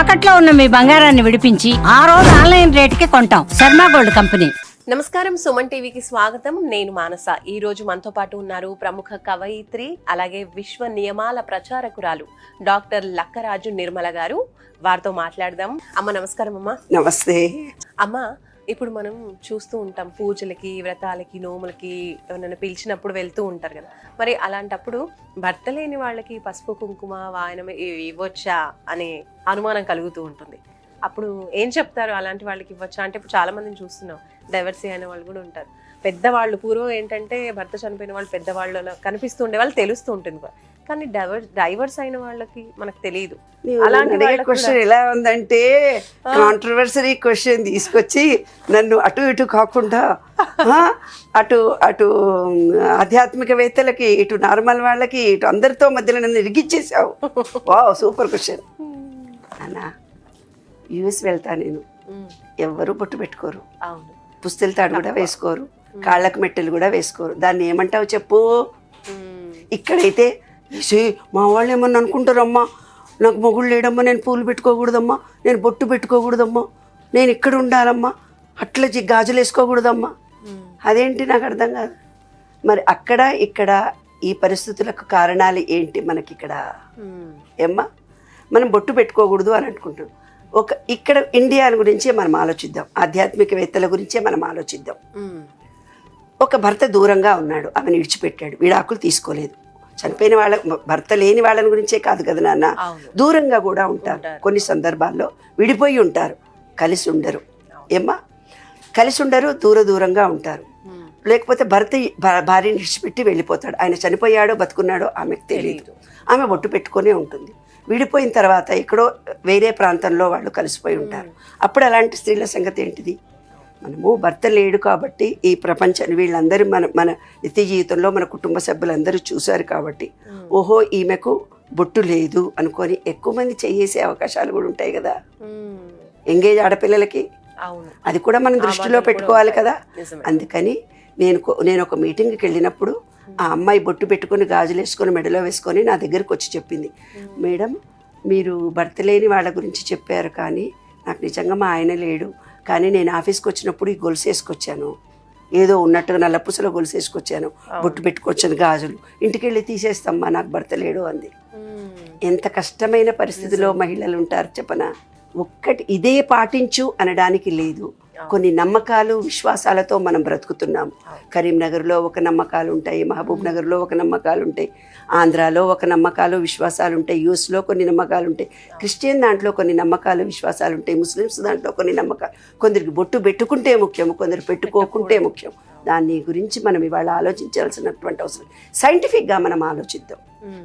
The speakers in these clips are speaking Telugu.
తాకట్లో ఉన్న మీ బంగారాన్ని విడిపించి ఆ రోజు ఆన్లైన్ రేటుకి కొంటాం. Sharma gold company. నమస్కారం సుమన్ టీవీకి స్వాగతం. నేను మానస. ఈ రోజు మనతో పాటు ఉన్నారు ప్రముఖ కవయిత్రి అలాగే విశ్వ నియమాల ప్రచారకురాలు డాక్టర్ లక్కరాజు నిర్మల గారు. వారితో మాట్లాడదాం. అమ్మ నమస్కారం అమ్మ. నమస్తే. అమ్మ ఇప్పుడు మనం చూస్తూ ఉంటాం పూజలకి వ్రతాలకి నోములకి ఎవరైనా పిలిచినప్పుడు వెళ్తూ ఉంటారు కదా. మరి అలాంటప్పుడు భర్త లేని వాళ్ళకి పసుపు కుంకుమ వాయనం ఇవ్వచ్చా అనే అనుమానం కలుగుతూ ఉంటుంది. అప్పుడు ఏం చెప్తారు? అలాంటి వాళ్ళకి ఇవ్వచ్చా? అంటే ఇప్పుడు చాలా మందిని చూస్తున్నాం. డైవర్సీ అయిన వాళ్ళు కూడా ఉంటారు. పెద్దవాళ్ళు పూర్వం ఏంటంటే భర్త చనిపోయిన వాళ్ళు పెద్దవాళ్ళు కనిపిస్తూ ఉండే వాళ్ళు తెలుస్తూ ఉంటుంది. కానీ డైవర్ డైవర్స్ అయిన వాళ్ళకి మనకు తెలియదు అలాంటి క్వశ్చన్ ఎలా ఉందంటే కాంట్రవర్సరీ క్వశ్చన్ తీసుకొచ్చి నన్ను అటు ఇటు కాకుండా అటు అటు ఆధ్యాత్మికవేత్తలకి ఇటు నార్మల్ వాళ్ళకి ఇటు అందరితో మధ్యలో నన్ను ఇరిగిచ్చేసావు వావ్ సూపర్ క్వశ్చన్ అన్నా యుఎస్ వెళ్తా నేను. ఉమ్, ఎవ్వరూ బొట్టు పెట్టుకోరు. పుస్తల తాడు కూడా వేసుకోరు. కాళ్ళకు మెట్టెలు కూడా వేసుకోరు. దాన్ని ఏమంటావు చెప్పు. ఇక్కడైతే "ఏసే, మా వాళ్ళు ఏమన్నా అనుకుంటారమ్మా? నాకు మొగుడు లేడమ్మా నేను పూలు పెట్టుకోకూడదమ్మా నేను బొట్టు పెట్టుకోకూడదమ్మా నేను ఇక్కడ ఉండాలమ్మా అట్లా గాజులు వేసుకోకూడదమ్మా. అదేంటి నాకు అర్థం కాదు. మరి అక్కడ ఇక్కడ ఈ పరిస్థితులకు కారణాలు ఏంటి మనకి ఇక్కడ? ఏమ్మా? మనం బొట్టు పెట్టుకోకూడదు అని అనుకుంటాం ఒక ఇక్కడ ఇండియా గురించే మనం ఆలోచిద్దాం. ఆధ్యాత్మికవేత్తల గురించే మనం ఆలోచిద్దాం. ఒక భర్త దూరంగా ఉన్నాడు. ఆమెను విడిచిపెట్టాడు. విడాకులు తీసుకోలేదు. చనిపోయిన వాళ్ళ భర్త లేని వాళ్ళని గురించే కాదు కదా నాన్న? దూరంగా కూడా ఉంటారు. కొన్ని సందర్భాల్లో విడిపోయి ఉంటారు. కలిసి ఉండరు. ఏమ్మా? కలిసి ఉండరు దూర దూరంగా ఉంటారు. లేకపోతే భర్త భార్యని విడిచిపెట్టి వెళ్ళిపోతాడు. ఆయన చనిపోయాడో బతుకున్నాడో ఆమెకు తెలియదు ఆమె బొట్టు పెట్టుకునే ఉంటుంది. విడిపోయిన తర్వాత ఎక్కడో వేరే ప్రాంతంలో వాళ్ళు కలిసిపోయి ఉంటారు. అప్పుడు అలాంటి స్త్రీల సంగతి ఏంటిది? మనము భర్త లేడు కాబట్టి ఈ ప్రపంచాన్ని వీళ్ళందరూ మన మన నిత్య జీవితంలో మన కుటుంబ సభ్యులందరూ చూశారు కాబట్టి ఓహో ఈమెకు బొట్టు లేదు అనుకొని ఎక్కువ మంది చేసే అవకాశాలు కూడా ఉంటాయి కదా. ఎంగేజ్ ఆడపిల్లలకి అది కూడా మనం దృష్టిలో పెట్టుకోవాలి. కదా. అందుకని నేను నేను ఒక మీటింగ్కి వెళ్ళినప్పుడు ఆ అమ్మాయి బొట్టు పెట్టుకొని గాజులు వేసుకొని మెడలో వేసుకొని నా దగ్గరికి వచ్చి చెప్పింది. మేడం మీరు భర్త లేని వాళ్ళ గురించి చెప్పారు కానీ నాకు నిజంగా మా ఆయన లేడు. కానీ నేను ఆఫీస్కి వచ్చినప్పుడు ఈ గొలుసు వేసుకొచ్చాను. ఏదో ఉన్నట్టుగా నల్లపుసలో గొలుసు వేసుకొచ్చాను. బొట్టు పెట్టుకొచ్చాను గాజులు. ఇంటికి వెళ్ళి తీసేస్తమ్మా నాకు భర్త లేడు అంది. ఎంత కష్టమైన పరిస్థితిలో మహిళలు ఉంటారు చెప్పనా? ఒక్కటి ఇదే పాటించు అనడానికి లేదు. కొన్ని నమ్మకాలు విశ్వాసాలతో మనం బ్రతుకుతున్నాం కరీంనగర్లో ఒక నమ్మకాలు ఉంటాయి మహబూబ్ నగర్లో ఒక నమ్మకాలు ఉంటాయి ఆంధ్రాలో ఒక నమ్మకాలు విశ్వాసాలు ఉంటాయి యూఎస్లో కొన్ని నమ్మకాలు ఉంటాయి క్రిస్టియన్ దాంట్లో కొన్ని నమ్మకాలు విశ్వాసాలు ఉంటాయి ముస్లిమ్స్ దాంట్లో కొన్ని నమ్మకాలు. కొందరికి బొట్టు పెట్టుకుంటే ముఖ్యం కొందరు పెట్టుకోకుంటే ముఖ్యం దాని గురించి మనం ఇవాళ ఆలోచించాల్సినటువంటి అవసరం. సైంటిఫిక్గా మనం ఆలోచిద్దాం.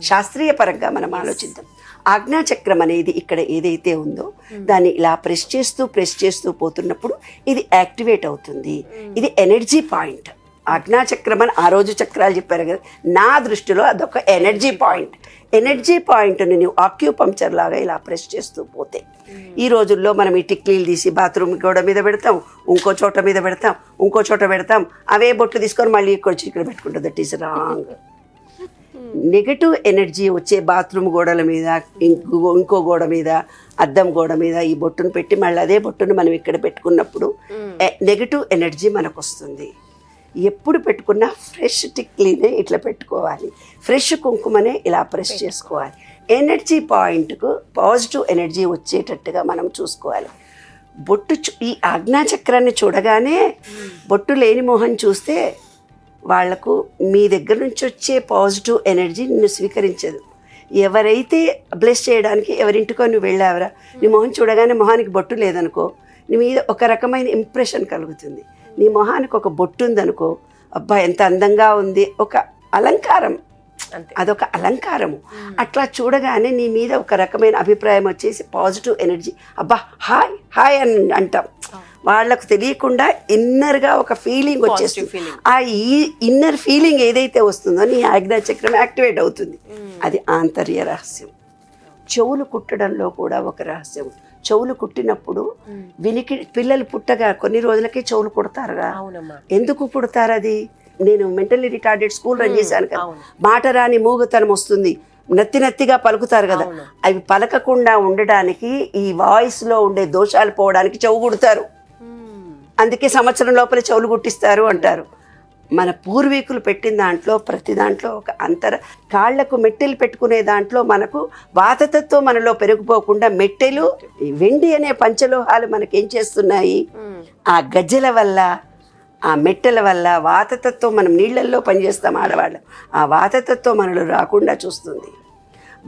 శాస్త్రీయ పరంగా మనం ఆలోచిద్దాం. ఆజ్ఞాచక్రం అనేది ఇక్కడ ఏదైతే ఉందో దాన్ని ఇలా ప్రెస్ చేస్తూ ప్రెస్ చేస్తూ పోతున్నప్పుడు ఇది యాక్టివేట్ అవుతుంది. ఇది ఎనర్జీ పాయింట్. ఆజ్ఞాచక్రం అని ఆ రోజు చక్రాలు చెప్పారు కదా నా దృష్టిలో అదొక ఎనర్జీ పాయింట్. ఎనర్జీ పాయింట్ని నువ్వు ఆక్యూపంక్చర్ లాగా ఇలా ప్రెస్ చేస్తూ పోతే. ఈ రోజుల్లో మనం ఈ టిక్లీలు తీసి బాత్రూమ్ గోడ మీద పెడతాం ఇంకో చోట మీద పెడతాం ఇంకో చోట పెడతాం అవే బొట్లు తీసుకొని మళ్ళీ ఇక్కడ వచ్చి ఇక్కడ పెట్టుకుంటుంది. That is wrong negative energy వచ్చే బాత్రూమ్ గోడల మీద ఇంకో ఇంకో గోడ మీద అద్దం గోడ మీద ఈ బొట్టును పెట్టి మళ్ళీ అదే బొట్టును మనం ఇక్కడ పెట్టుకున్నప్పుడు నెగటివ్ ఎనర్జీ మనకు వస్తుంది ఎప్పుడు పెట్టుకున్నా ఫ్రెష్ టిక్లీనే ఇట్లా పెట్టుకోవాలి. ఫ్రెష్ కుంకుమనే ఇలా ప్రెస్ చేసుకోవాలి. ఎనర్జీ పాయింట్కు పాజిటివ్ ఎనర్జీ వచ్చేటట్టుగా మనం చూసుకోవాలి. బొట్టు ఈ ఆజ్ఞాచక్రాన్ని చూడగానే బొట్టు లేని మొహం చూస్తే వాళ్ళకు మీ దగ్గర నుంచి వచ్చే పాజిటివ్ ఎనర్జీ నిన్ను స్వీకరించదు. ఎవరైతే బ్లెస్ చేయడానికి ఎవరింటికో నువ్వు వెళ్ళావరా నీ మొహం చూడగానే మొహానికి బొట్టు లేదనుకో నీ మీద ఒక రకమైన ఇంప్రెషన్ కలుగుతుంది. నీ మొహానికి ఒక బొట్టు ఉందనుకో అబ్బా ఎంత అందంగా ఉంది. ఒక అలంకారం. అదొక అలంకారము. అట్లా చూడగానే నీ మీద ఒక రకమైన అభిప్రాయం వచ్చేసి పాజిటివ్ ఎనర్జీ. అబ్బా హాయ్ హాయ్ అని అంటాం. వాళ్ళకు తెలియకుండా ఇన్నర్గా ఒక ఫీలింగ్ వచ్చేస్తుంది. ఆ ఈ ఇన్నర్ ఫీలింగ్ ఏదైతే వస్తుందో నీ ఆజ్ఞా చక్రం యాక్టివేట్ అవుతుంది. అది ఆంతర్య రహస్యం. చెవులు కుట్టడంలో కూడా ఒక రహస్యం. చెవులు కుట్టినప్పుడు వినికి పిల్లలు పుట్టగా కొన్ని రోజులకే చెవులు కుడతారుగా. ఎందుకు పుడతారు అది? నేను మెంటల్లీ రిటార్డెడ్ స్కూల్ రన్ చేశాను కదా. మాట రాని మూగతనం వస్తుంది. నత్తి నత్తిగా పలుకుతారు కదా. అవి పలకకుండా ఉండడానికి ఈ వాయిస్లో ఉండే దోషాలు పోవడానికి చెవు కుడతారు. అందుకే సంవత్సరం లోపల చెవులు గుట్టిస్తారు అంటారు. మన పూర్వీకులు పెట్టిన దాంట్లో ప్రతి దాంట్లో ఒక అంతర కాళ్ళకు మెట్టెలు పెట్టుకునే దాంట్లో మనకు వాతతత్వం మనలో పెరిగిపోకుండా మెట్టెలు వెండి అనే పంచలోహాలు మనకేం చేస్తున్నాయి. ఆ గజ్జెల వల్ల ఆ మెట్టెల వల్ల వాతతత్వం మనం నీళ్ళల్లో పనిచేస్తాం ఆడవాళ్ళం. ఆ వాతతత్వం మనలో రాకుండా చూస్తుంది.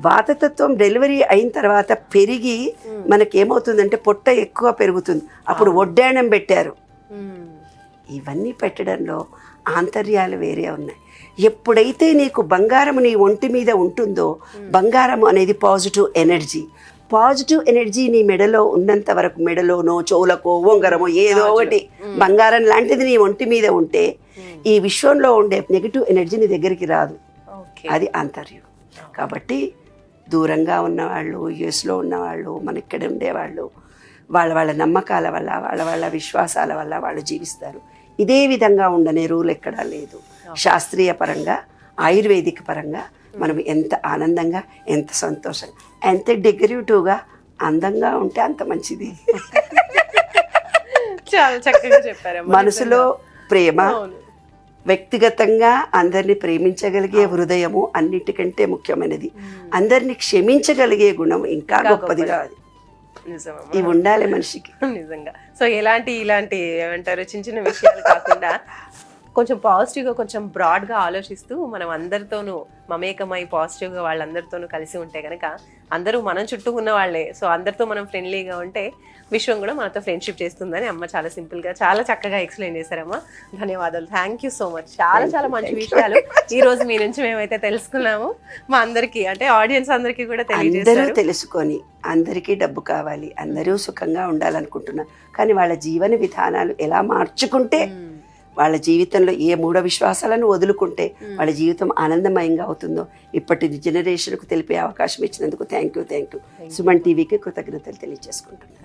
వాతతత్వం డెలివరీ అయిన తర్వాత పెరిగి మనకేమవుతుందంటే పొట్ట ఎక్కువ పెరుగుతుంది. అప్పుడు ఒడ్డాణం పెట్టారు. ఇవన్నీ పెట్టడంలో ఆంతర్యాలు వేరే ఉన్నాయి. ఎప్పుడైతే నీకు బంగారం నీ ఒంటి మీద ఉంటుందో బంగారం అనేది పాజిటివ్ ఎనర్జీ. పాజిటివ్ ఎనర్జీ నీ మెడలో ఉన్నంత వరకు మెడలోనో చెవులకో ఉంగరమో ఏదో ఒకటి. బంగారం లాంటిది నీ ఒంటి మీద ఉంటే ఈ విశ్వంలో ఉండే నెగిటివ్ ఎనర్జీ నీ దగ్గరికి రాదు. ఓకే. అది ఆంతర్యం. కాబట్టి దూరంగా ఉన్నవాళ్ళు యుఎస్లో ఉన్నవాళ్ళు మన ఇక్కడ ఉండేవాళ్ళు వాళ్ళ వాళ్ళ నమ్మకాల వల్ల వాళ్ళ వాళ్ళ విశ్వాసాల వల్ల వాళ్ళు జీవిస్తారు. ఇదే విధంగా ఉండనే రూల్ ఎక్కడా లేదు. శాస్త్రీయ పరంగా ఆయుర్వేదిక పరంగా మనం ఎంత ఆనందంగా ఎంత సంతోషంగా ఎంత డెకరేటివ్గా అందంగా ఉంటే అంత మంచిది. చాలా చక్కగా చెప్పారమ్మా మనసులో ప్రేమ వ్యక్తిగతంగా అందరిని ప్రేమించగలిగే హృదయము అన్నిటికంటే ముఖ్యమైనది. అందరిని క్షమించగలిగే గుణం ఇంకా గొప్పదిగా అది ఇవి ఉండాలి మనిషికి. నిజంగా. సో ఎలాంటి ఇలాంటి ఏమంటారు చిన్న చిన్న విషయాలు కాకుండా కొంచెం పాజిటివ్గా కొంచెం బ్రాడ్గా ఆలోచిస్తూ మనం అందరితోనూ మమేకమై పాజిటివ్గా వాళ్ళందరితోనూ కలిసి ఉంటే కనుక అందరూ మనం చుట్టూ ఉన్న వాళ్ళే. సో అందరితో మనం ఫ్రెండ్లీగా ఉంటే విశ్వం కూడా మనతో ఫ్రెండ్షిప్ చేస్తుందని అమ్మ చాలా సింపుల్గా చాలా చక్కగా ఎక్స్ప్లెయిన్ చేశారమ్మా. ధన్యవాదాలు. థ్యాంక్ యూ సో మచ్ చాలా చాలా మంచి విషయాలు ఈ రోజు మీ నుంచి మేమైతే తెలుసుకున్నాము. మా అందరికీ అంటే ఆడియన్స్ అందరికీ కూడా తెలియజేస్తారు తెలుసుకొని అందరికీ డబ్బు కావాలి అందరూ సుఖంగా ఉండాలనుకుంటున్నారు కానీ వాళ్ళ జీవన విధానాలు ఎలా మార్చుకుంటే వాళ్ళ జీవితంలో ఏ మూఢ విశ్వాసాలను వదులుకుంటే వాళ్ళ జీవితం ఆనందమయంగా అవుతుందో ఇప్పటి జనరేషన్కు తెలిపే అవకాశం ఇచ్చినందుకు thank you thank you Suman టీవీకి కృతజ్ఞతలు తెలియజేసుకుంటున్నాను.